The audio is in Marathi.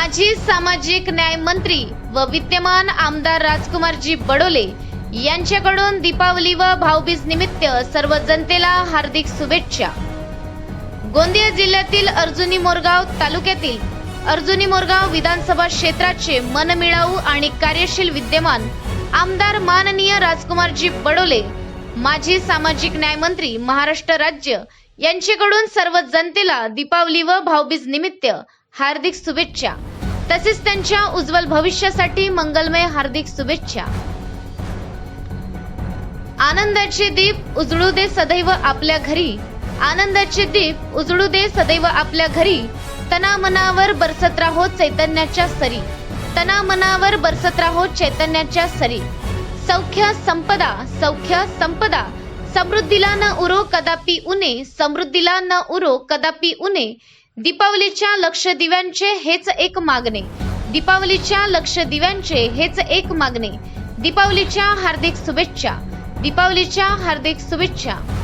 माजी सामाजिक न्याय मंत्री व विद्यमान आमदार राजकुमारजी बडोले यांच्याकडून दीपावली व भाऊबीज निमित्त सर्व जनतेला हार्दिक शुभेच्छा. गोंदिया जिल्ह्यातील अर्जुनी मोरगाव तालुक्यातील अर्जुनी मोरगाव विधानसभा क्षेत्राचे मनमिळाऊ आणि कार्यशील विद्यमान आमदार माननीय राजकुमारजी बडोले माजी सामाजिक न्याय मंत्री महाराष्ट्र राज्य यांच्याकडून सर्व जनतेला दीपावली व भाऊबीज निमित्त हार्दिक शुभेच्छा. तसेच त्यांच्या उज्ज्वल भविष्यासाठी मंगलमय हार्दिक शुभेच्छा. आनंदाचे दीप उजळू दे सदैव आपल्या घरी. आनंदाचे दीप उजळू दे सदैव आपल्या घरी. तना मनावर बरसत राहो चैतन्याच्या सरी. तना मनावर बरसत राहो चैतन्याच्या सरी. सौख्य संपदा सौख्य संपदा. समृद्धीला न उरो कदापि उने समृद्धीला न उरो कदापि उने. दीपावलीच्या लक्ष दिव्यांचे हेच एक मागणे. दीपावलीच्या लक्ष दिव्यांचे हेच एक मागणे. दीपावलीच्या हार्दिक शुभेच्छा. दीपावलीच्या हार्दिक शुभेच्छा.